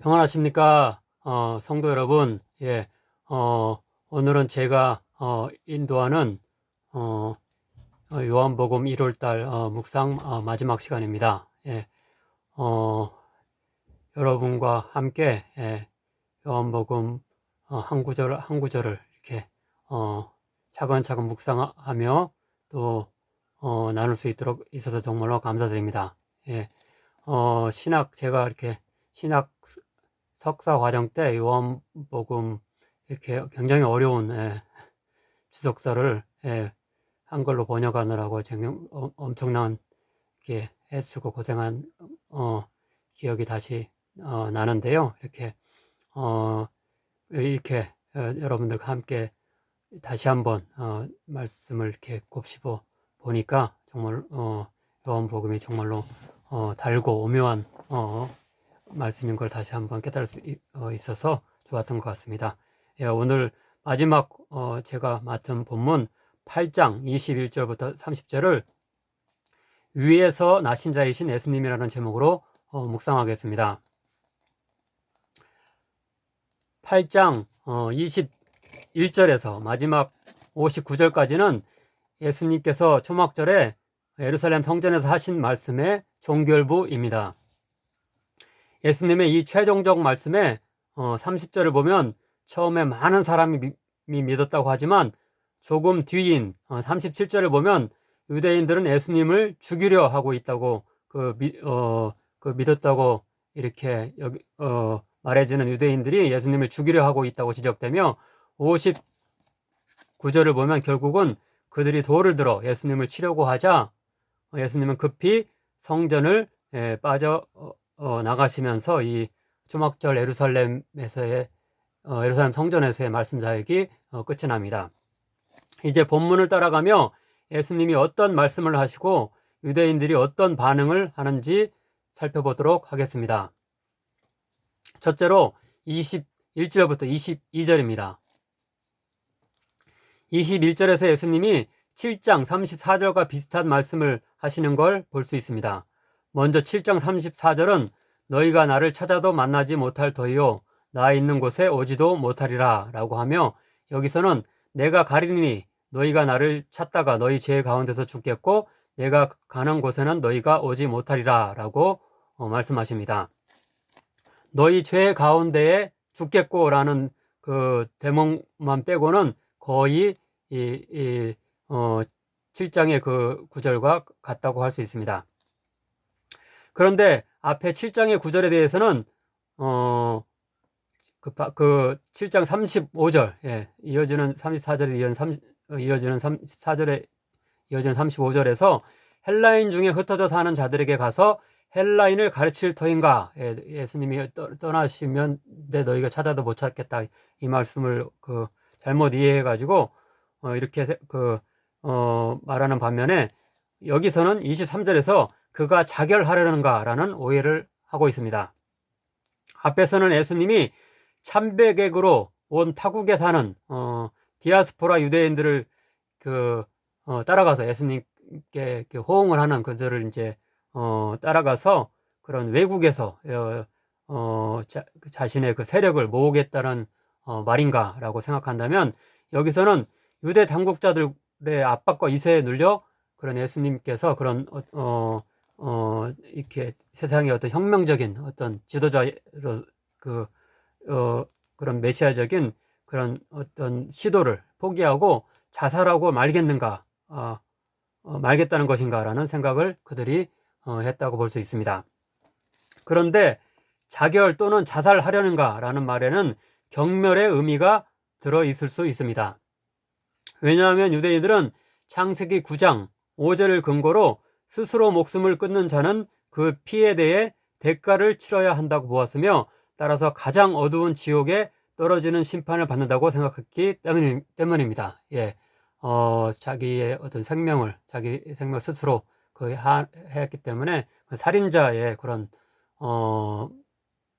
평안하십니까? 어, 성도 여러분, 예, 어, 오늘은 제가, 어, 인도하는, 어, 어, 요한복음 1월달, 어, 묵상, 어, 마지막 시간입니다. 예, 어, 여러분과 함께, 예, 요한복음, 어, 한 구절, 한 구절을 이렇게, 어, 차근차근 묵상하며 또, 어, 나눌 수 있도록 있어서 정말로 감사드립니다. 예, 어, 신학, 제가 이렇게 신학 석사 과정 때 요한복음 이렇게 굉장히 어려운 예, 주석서를 예, 한글로 번역하느라고 엄청난 이렇게 애쓰고 고생한 어, 기억이 다시 어, 나는데요. 이렇게 어, 이렇게 어, 여러분들과 함께 다시 한번 어, 말씀을 이렇게 곱씹어 보니까 정말 어, 요한복음이 정말로 어, 달고 오묘한 어, 말씀인 걸 다시 한번 깨달을 수 있, 어, 있어서 좋았던 것 같습니다. 예, 오늘 마지막 어, 제가 맡은 본문 8장 21절부터 30절을 위에서 나신 자이신 예수님이라는 제목으로 어, 묵상하겠습니다. 8장 어, 21절에서 마지막 59절까지는 예수님께서 초막절에 예루살렘 성전에서 하신 말씀의 종결부입니다. 예수님의 이 최종적 말씀에 어, 30절을 보면 처음에 많은 사람이 미, 믿었다고 하지만 조금 뒤인 어, 37절을 보면 유대인들은 예수님을 죽이려 하고 있다고 그, 미, 어, 그 믿었다고 이렇게 여기, 어, 말해지는 유대인들이 예수님을 죽이려 하고 있다고 지적되며 59절을 보면 결국은 그들이 돌을 들어 예수님을 치려고 하자 예수님은 급히 성전을 예, 빠져 어, 어, 나가시면서 이 초막절 예루살렘에서의 어, 예루살렘 성전에서의 말씀 사역이 어, 끝이 납니다. 이제 본문을 따라가며 예수님이 어떤 말씀을 하시고 유대인들이 어떤 반응을 하는지 살펴보도록 하겠습니다. 첫째로 21절부터 22절입니다. 21절에서 예수님이 7장 34절과 비슷한 말씀을 하시는 걸 볼 수 있습니다. 먼저 7장 34절은 너희가 나를 찾아도 만나지 못할 터이요 나 있는 곳에 오지도 못하리라 라고 하며 여기서는 내가 가리니 너희가 나를 찾다가 너희 죄 가운데서 죽겠고 내가 가는 곳에는 너희가 오지 못하리라 라고 어, 말씀하십니다. 너희 죄 가운데에 죽겠고 라는 그 대목만 빼고는 거의 이, 이 어, 7장의 그 구절과 같다고 할 수 있습니다. 그런데 앞에 7장의 구절에 대해서는 어, 그, 그 7장 35절, 예, 이어지는 34절에 이어지는, 30, 이어지는 34절에 이어지는 35절에서 헬라인 중에 흩어져 사는 자들에게 가서 헬라인을 가르칠 터인가? 예, 예수님이 떠나시면 내 너희가 찾아도 못 찾겠다. 이 말씀을 그 잘못 이해해 가지고 어, 이렇게 그 어, 말하는 반면에 여기서는 23절에서 그가 자결하려는가라는 오해를 하고 있습니다. 앞에서는 예수님이 참배객으로 온 타국에 사는 어, 디아스포라 유대인들을 그 어, 따라가서 예수님께 호응을 하는 그들을 이제 어, 따라가서 그런 외국에서 어, 어, 자, 그 자신의 그 세력을 모으겠다는 어, 말인가라고 생각한다면 여기서는 유대 당국자들의 압박과 이세에 눌려 그런 예수님께서 그런 어, 어, 어 이렇게 세상의 어떤 혁명적인 어떤 지도자로 그 어, 그런 메시아적인 그런 어떤 시도를 포기하고 자살하고 말겠는가 어, 어, 말겠다는 것인가라는 생각을 그들이 어, 했다고 볼 수 있습니다. 그런데 자결 또는 자살하려는가라는 말에는 경멸의 의미가 들어 있을 수 있습니다. 왜냐하면 유대인들은 창세기 9장 5절을 근거로 스스로 목숨을 끊는 자는 그 피에 대해 대가를 치러야 한다고 보았으며 따라서 가장 어두운 지옥에 떨어지는 심판을 받는다고 생각했기 때문입니다. 예. 어, 자기의 어떤 생명을, 자기 생명을 스스로 그 했기 때문에 그 살인자의 그런, 어,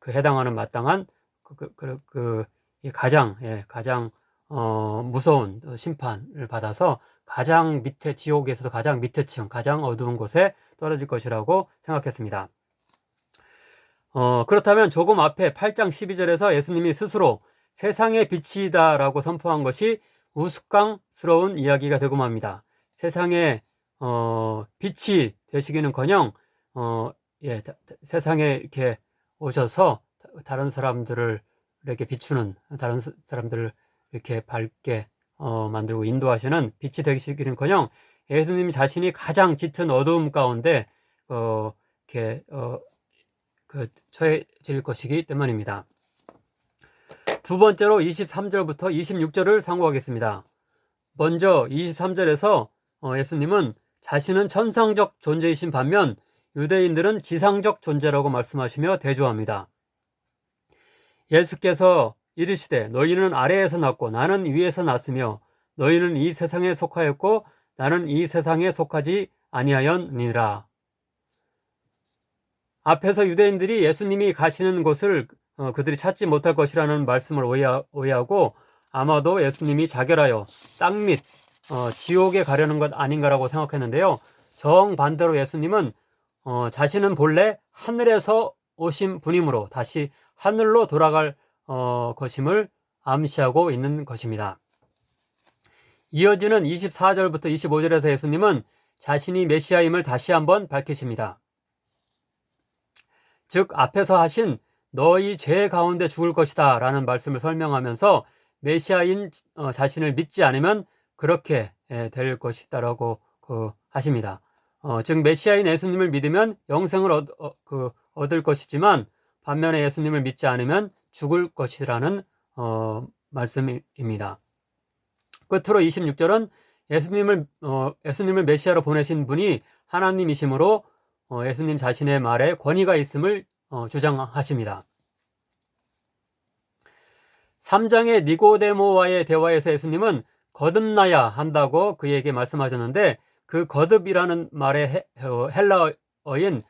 그 해당하는 마땅한 그, 그, 그, 그 가장, 예, 가장, 어, 무서운 심판을 받아서 가장 밑에 지옥에서 가장 밑에 층, 가장 어두운 곳에 떨어질 것이라고 생각했습니다. 어, 그렇다면 조금 앞에 8장 12절에서 예수님이 스스로 세상의 빛이다라고 선포한 것이 우스꽝스러운 이야기가 되고 맙니다. 세상의 어, 빛이 되시기는커녕 어, 예, 다, 다, 세상에 이렇게 오셔서 다른 사람들을 이렇게 비추는 다른 사람들을 이렇게 밝게 어, 만들고 인도하시는 빛이 되시기는커녕 예수님 자신이 가장 짙은 어두움 가운데 어, 이렇게 어, 그 처해질 것이기 때문입니다. 두 번째로 23절부터 26절을 상고하겠습니다. 먼저 23절에서 어, 예수님은 자신은 천상적 존재이신 반면 유대인들은 지상적 존재라고 말씀하시며 대조합니다. 예수께서 이르시되 너희는 아래에서 났고 나는 위에서 났으며 너희는 이 세상에 속하였고 나는 이 세상에 속하지 아니하였니라. 앞에서 유대인들이 예수님이 가시는 곳을 어, 그들이 찾지 못할 것이라는 말씀을 오해하, 고 아마도 예수님이 자결하여 땅밑 어, 지옥에 가려는 것 아닌가라고 생각했는데요. 정반대로 예수님은 어, 자신은 본래 하늘에서 오신 분이므로 다시 하늘로 돌아갈 어, 것임을 암시하고 있는 것입니다. 이어지는 24절부터 25절에서 예수님은 자신이 메시아임을 다시 한번 밝히십니다. 즉 앞에서 하신 너희 죄 가운데 죽을 것이다 라는 말씀을 설명하면서 메시아인 어, 자신을 믿지 않으면 그렇게 예, 될 것이다라고 그 하십니다. 어, 즉 메시아인 예수님을 믿으면 영생을 얻, 어, 그, 얻을 것이지만 반면에 예수님을 믿지 않으면 죽을 것이라는 어, 말씀입니다. 끝으로 26절은 예수님을 어, 예수님을 메시아로 보내신 분이 하나님이시므로 어, 예수님 자신의 말에 권위가 있음을 어, 주장하십니다. 3장의 니고데모와의 대화에서 예수님은 거듭나야 한다고 그에게 말씀하셨는데 그 거듭이라는 말의 어, 헬라어인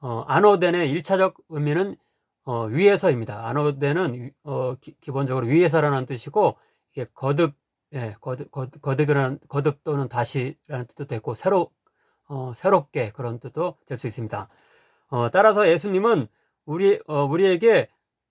어, 아노덴의 1차적 의미는 어, 위에서입니다. 아노덴은 어, 기, 본적으로 위에서라는 뜻이고 이게 거듭, 예, 거듭, 거듭, 거듭이라는 거듭 또는 다시라는 뜻도 되고 새로 어, 새롭게 그런 뜻도 될 수 있습니다. 어, 따라서 예수님은 우리 어, 우리에게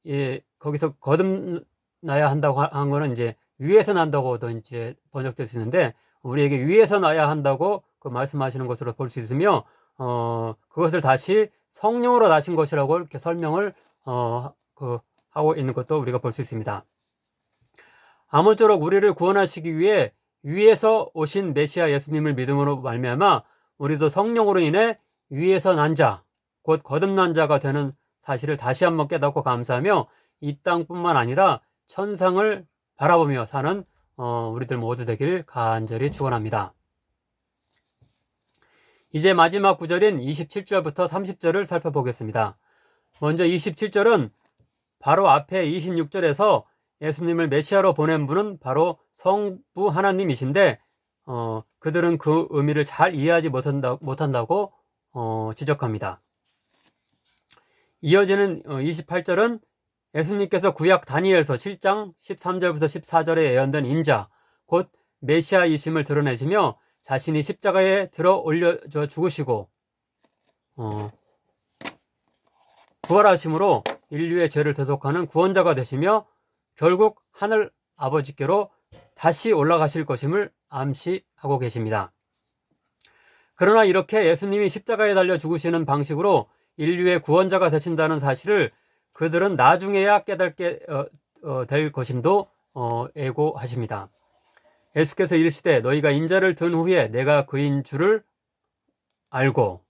예, 거기서 거듭나야 한다고 한 거는 이제 위에서 난다고도 이제 번역될 수 있는데 우리에게 위에서 나야 한다고 그 말씀하시는 것으로 볼 수 있으며 어, 그것을 다시 성령으로 나신 것이라고 이렇게 설명을 어, 그 하고 있는 것도 우리가 볼 수 있습니다. 아무쪼록 우리를 구원하시기 위해 위에서 오신 메시아 예수님을 믿음으로 말미암아 우리도 성령으로 인해 위에서 난 자, 곧 거듭난 자가 되는 사실을 다시 한번 깨닫고 감사하며 이 땅뿐만 아니라 천상을 바라보며 사는 어, 우리들 모두 되길 간절히 축원합니다. 이제 마지막 구절인 27절부터 30절을 살펴보겠습니다. 먼저 27절은 바로 앞에 26절에서 예수님을 메시아로 보낸 분은 바로 성부 하나님이신데 어, 그들은 그 의미를 잘 이해하지 못한다, 못한다고 어, 지적합니다. 이어지는 28절은 어, 예수님께서 구약 다니엘서 7장 13절부터 14절에 예언된 인자, 곧 메시아이심을 드러내시며 자신이 십자가에 들어 올려져 죽으시고 어, 부활하심으로 인류의 죄를 대속하는 구원자가 되시며 결국 하늘 아버지께로 다시 올라가실 것임을 암시하고 계십니다. 그러나 이렇게 예수님이 십자가에 달려 죽으시는 방식으로 인류의 구원자가 되신다는 사실을 그들은 나중에야 깨닫게 어, 어, 될 것임도 어, 애고하십니다. 예수께서 이르시되 너희가 인자를 든 후에 내가 그인 줄을 알고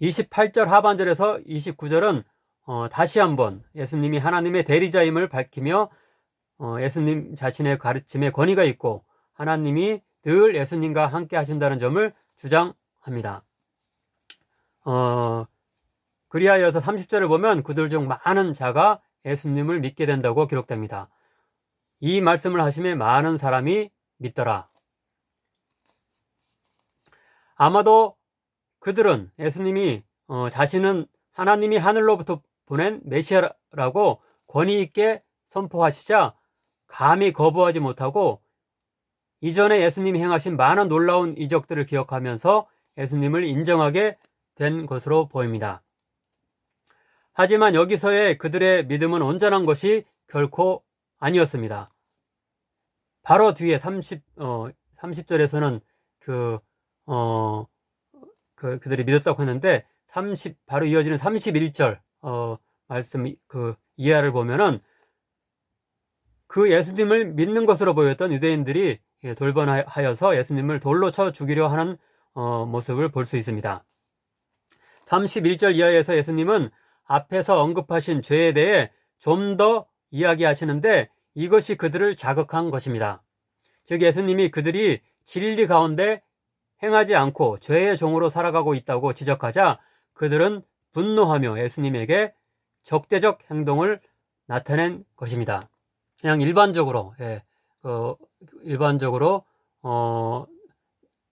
28절 하반절에서 29절은 어, 다시 한번 예수님이 하나님의 대리자임을 밝히며 어, 예수님 자신의 가르침에 권위가 있고 하나님이 늘 예수님과 함께 하신다는 점을 주장합니다. 어, 그리하여서 30절을 보면 그들 중 많은 자가 예수님을 믿게 된다고 기록됩니다. 이 말씀을 하심에 많은 사람이 믿더라. 아마도 그들은 예수님이 어, 자신은 하나님이 하늘로부터 보낸 메시아라고 권위 있게 선포하시자 감히 거부하지 못하고 이전에 예수님이 행하신 많은 놀라운 이적들을 기억하면서 예수님을 인정하게 된 것으로 보입니다. 하지만 여기서의 그들의 믿음은 온전한 것이 결코 아니었습니다. 바로 뒤에 30, 어, 30절에서는 그, 어, 그, 그들이 믿었다고 했는데, 30, 바로 이어지는 31절, 어, 말씀, 그, 이하를 보면은, 그 예수님을 믿는 것으로 보였던 유대인들이 예, 돌변하여서 예수님을 돌로 쳐 죽이려 하는 어, 모습을 볼 수 있습니다. 31절 이하에서 예수님은 앞에서 언급하신 죄에 대해 좀 더 이야기하시는데 이것이 그들을 자극한 것입니다. 즉 예수님이 그들이 진리 가운데 행하지 않고 죄의 종으로 살아가고 있다고 지적하자 그들은 분노하며 예수님에게 적대적 행동을 나타낸 것입니다. 그냥 일반적으로 예, 그 일반적으로 어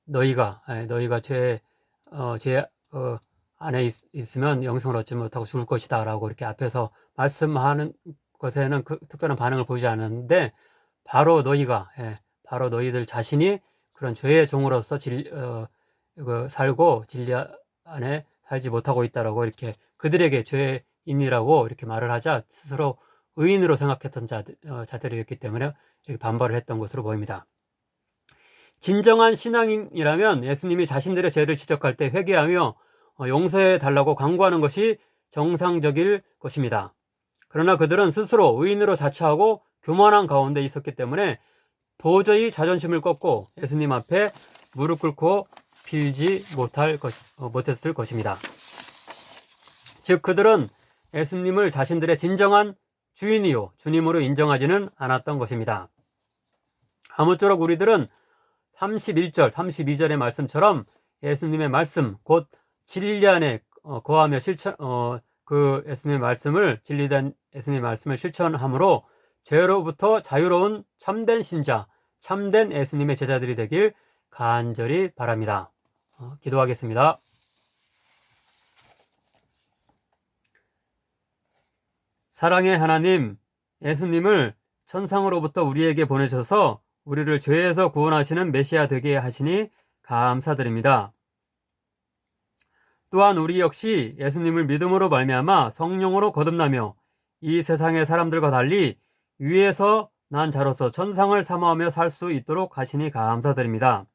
너희가 예, 너희가 죄 어, 죄 어, 안에 있, 있으면 영생을 얻지 못하고 죽을 것이다 라고 이렇게 앞에서 말씀하는 것에는 그 특별한 반응을 보이지 않았는데 바로 너희가 예, 바로 너희들 자신이 그런 죄의 종으로서 질, 어, 그 살고 진리 안에 살지 못하고 있다라고 이렇게 그들에게 죄인이라고 이렇게 말을 하자 스스로 의인으로 생각했던 자, 어, 자들이었기 때문에 이렇게 반발을 했던 것으로 보입니다. 진정한 신앙인이라면 예수님이 자신들의 죄를 지적할 때 회개하며 어, 용서해 달라고 강구하는 것이 정상적일 것입니다. 그러나 그들은 스스로 의인으로 자처하고 교만한 가운데 있었기 때문에 도저히 자존심을 꺾고 예수님 앞에 무릎 꿇고 빌지 못할 것, 어, 못했을 것입니다. 즉 그들은 예수님을 자신들의 진정한 주인이요 주님으로 인정하지는 않았던 것입니다. 아무쪼록 우리들은 31절, 32절의 말씀처럼 예수님의 말씀, 곧 진리 안에 어, 거하며 실천, 어, 그 예수님의 말씀을, 진리된 예수님의 말씀을 실천함으로 죄로부터 자유로운 참된 신자, 참된 예수님의 제자들이 되길 간절히 바랍니다. 어, 기도하겠습니다. 사랑의 하나님, 예수님을 천상으로부터 우리에게 보내셔서 우리를 죄에서 구원하시는 메시아 되게 하시니 감사드립니다. 또한 우리 역시 예수님을 믿음으로 말미암아 성령으로 거듭나며 이 세상의 사람들과 달리 위에서 난 자로서 천상을 사모하며 살 수 있도록 하시니 감사드립니다.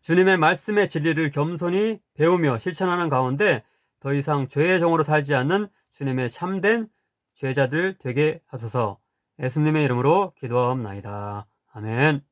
주님의 말씀의 진리를 겸손히 배우며 실천하는 가운데 더 이상 죄의 종으로 살지 않는 주님의 참된 죄자들 되게 하소서 예수님의 이름으로 기도하옵나이다. 아멘.